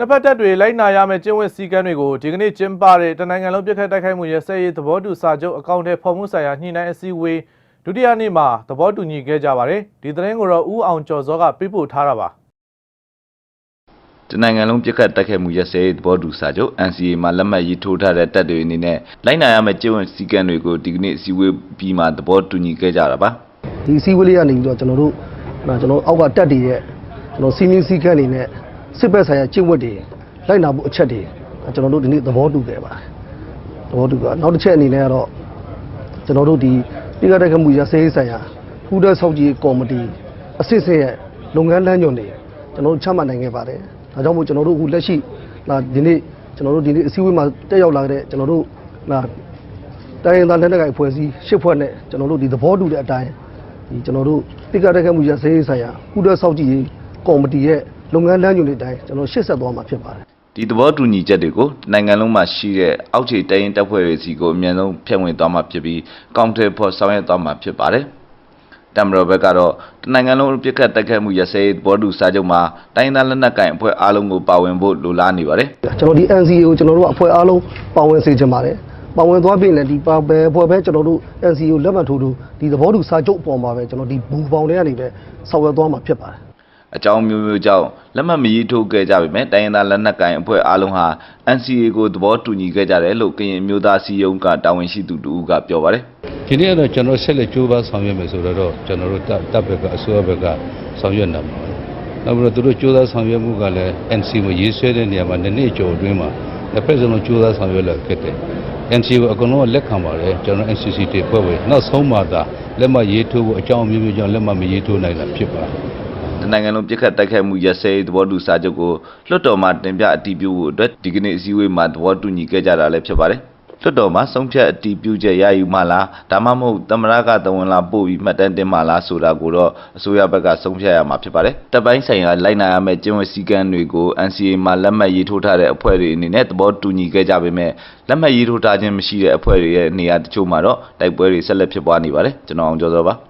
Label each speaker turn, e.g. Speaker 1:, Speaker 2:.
Speaker 1: နှစ်ဖက်တပ်တွေလိုက်နာရမယ့်ကျင့်ဝတ်စည်းကမ်းတွေကိုဒီကနေ့ကျင်းပတဲ့တနိုင်ငံလုံးပြစ်ခတ်တိုက်ခိုက်မှုရစဲရေးသဘောတူစာချုပ်အကောင့်ထဲပေါ်မှုဆိုင်ရာညှိနှိုင်းအစည်းအဝေးဒုတိယနေ့မှာသဘောတူညီခဲ့ကြပါတယ်ဒီသတင်းကိုတော့ဦးအောင်ကျော်စောကပေးပို့ထားတာပါ
Speaker 2: တနိုင်ငံလုံးပြစ်ခတ်တက်ခဲ့မှုရစဲသဘောတူစာချုပ် NCA မှာလက်မှတ်ရေးထိုးထားတဲ့တပ်တွေအနေနဲ့လိုက်နာရမယ့်ကျင့်ဝတ်စည်းကမ်းတွေကိုဒီကနေ့အစည်းအဝေးပြီးမှသဘောတူညီခဲ့ကြတာပါ
Speaker 3: ဒီအစည်းအဝေးလေးကနေပြီးတော့ကျွန်တော်တို့ဒါကျွန်တော်အောက်ကတက်တည်ရဲ့ကျွန်တော်စီမင်းစည်းကမ်းတွေနဲ့ စစ်ဘက်ဆိုင်ရာကျင့်ဝတ်တွေလိုက်နာမှုအချက်တွေဒါကျွန်တော်တို့ဒီနေ့သဘောတူခဲ့ပါတယ်သဘောတူကနောက်တစ်ချက်အနေနဲ့ကတော့ကျွန်တော်တို့ဒီပြည်ကတက်ခတ်မှုရစဲရေးဆိုင်ရာဖူးတဲ့ဆောက်ကြည့်ကော်မတီအစစ်စစ်ရဲ့လုပ်ငန်းလမ်းညွှန်တွေကျွန်တော်တို့ချမှတ်နိုင်ခဲ့ပါတယ်ဒါကြောင့်မို့ကျွန်တော်တို့အခုလက်ရှိဒါဒီနေ့ကျွန်တော်တို့ဒီနေ့အစည်းအဝေးမှာတက်ရောက်လာတဲ့ကျွန်တော်တို့ဒါတိုင်းရင်းသားလက်နက်ကိုင်အဖွဲ့အစည်းရှစ်ဖွဲ့နဲ့ကျွန်တော်တို့ဒီသဘောတူတဲ့အတိုင်းဒီကျွန်တော်တို့တိကတက်ခတ်မှုရစေးဆိုင်ရာကုဒဆောက်ကြည့်ရေးကော်မတီရဲ့ လုပ်ငန်းလမ်းညွှန်တွေအတိုင်းကျွန်တော်ရှေ့ဆက်သွားမှာဖြစ်ပါတယ်
Speaker 2: ဒီသဘောတူညီချက်တွေကိုတနိုင်ငံလုံးမှာရှိတဲ့အောက်ခြေတိုင်းရင်တပ်ဖွဲ့တွေစီကိုအမြန်ဆုံးဖြန့်ဝေသွားမှာဖြစ်ပြီးကောင်းတယ်ဖို့ဆောင်ရွက်သွားမှာဖြစ်ပါတယ်တမ်ဘရဘက်ကတော့တနိုင်ငံလုံးပြစ်ခတ်တက်ခဲ့မှုရစဲသဘောတူစာချုပ်မှာတိုင်းသားလက်နက်ကိုင်အဖွဲ့အားလုံးကိုပါဝင်ဖို့လိုလားနေပါတယ်
Speaker 3: ကျွန်တော်ဒီ NCA ကိုကျွန်တော်တို့ကအဖွဲ့အားလုံးပါဝင်စေချင်ပါတယ်ပါဝင်သွားပြင်လည်းဒီပါပဲအဖွဲ့ပဲကျွန်တော်တို့ NCA ကိုလက်မှတ်ထိုးလို့ဒီသဘောတူစာချုပ်အပေါ်မှာပဲကျွန်တော်ဒီဘူပေါင်တွေကနေပဲဆောင်ရွက်သွားမှာဖြစ်ပါတယ်
Speaker 2: အကြောင်းမျိုးမျိုးကြောင့်လက်မှတ်မရေးထိုးခဲ့ကြပေမဲ့တိုင်းရင်းသားလက်နက်ကိုင်အဖွဲ့အားလုံးဟာ NCA ကိုသဘောတူညီခဲ့ကြတယ်လို့ကရင်အမျိုးသားစီယုံကတာဝန်ရှိသူတူကပြောပါတယ်
Speaker 4: ဒီနေ့ကတော့ကျွန်တော်ဆက်လက်ကြိုးပမ်းဆောင်ရွက်မယ်ဆိုတော့ကျွန်တော်တို့တပ်တပ်ဘက်ကအစိုးရဘက်ကဆောင်ရွက်နေမှာပါနောက်ပြီးတော့သူတို့ကြိုးစားဆောင်ရွက်မှုကလည်း NC ကိုရေးဆွဲတဲ့နေရာမှာနှစ်နှစ်ကျော်အတွင်းမှာတစ်ဖက်စလုံးကြိုးစားဆောင်ရွက်လာခဲ့တယ် NC ကိုအကုန်လုံးကလက်ခံပါတယ်ကျွန်တော် NCC တွေဖွဲ့ဝေနောက်ဆုံးမှသာလက်မှတ်ရေးထိုးဖို့အကြောင်းအမျိုးမျိုးကြောင့်လက်မှတ်မရေးထိုးနိုင်တာဖြစ်ပါတယ်
Speaker 2: တနိုင်ငံလုံးပြစ်ခတ်တိုက်ခိုက်မှုရစဲသဘောတူစာချုပ်ကိုလွှတ်တော်မှတင်ပြအတည်ပြုဖို့အတွက်ဒီကနေ့အစည်းအဝေးမှာသဘောတူညီခဲ့ကြတာလည်းဖြစ်ပါတယ်လွှတ်တော်မှာဆုံးဖြတ်အတည်ပြုချက်ရယူမှလားဒါမှမဟုတ်သမရကတဝန်လာပို့ပြီးမှတ်တမ်းတင်မှလားဆိုတာကိုတော့အစိုးရဘက်ကဆုံးဖြတ်ရမှာဖြစ်ပါတယ်တပ်ပိုင်းဆိုင်ရာလိုက်နာရမယ့်ကျင့်ဝတ်စည်းကမ်းတွေကို NCA မှာလက်မှတ်ရေးထိုးထားတဲ့အဖွဲ့တွေအနေနဲ့သဘောတူညီခဲ့ကြပေမဲ့လက်မှတ်ရေးထိုးထားခြင်းမရှိတဲ့အဖွဲ့တွေရဲ့နေရာတချို့မှာတော့တိုက်ပွဲတွေဆက်လက်ဖြစ်ပွားနေပါတယ်ကျွန်တော်အောင်ကျော်စောပါ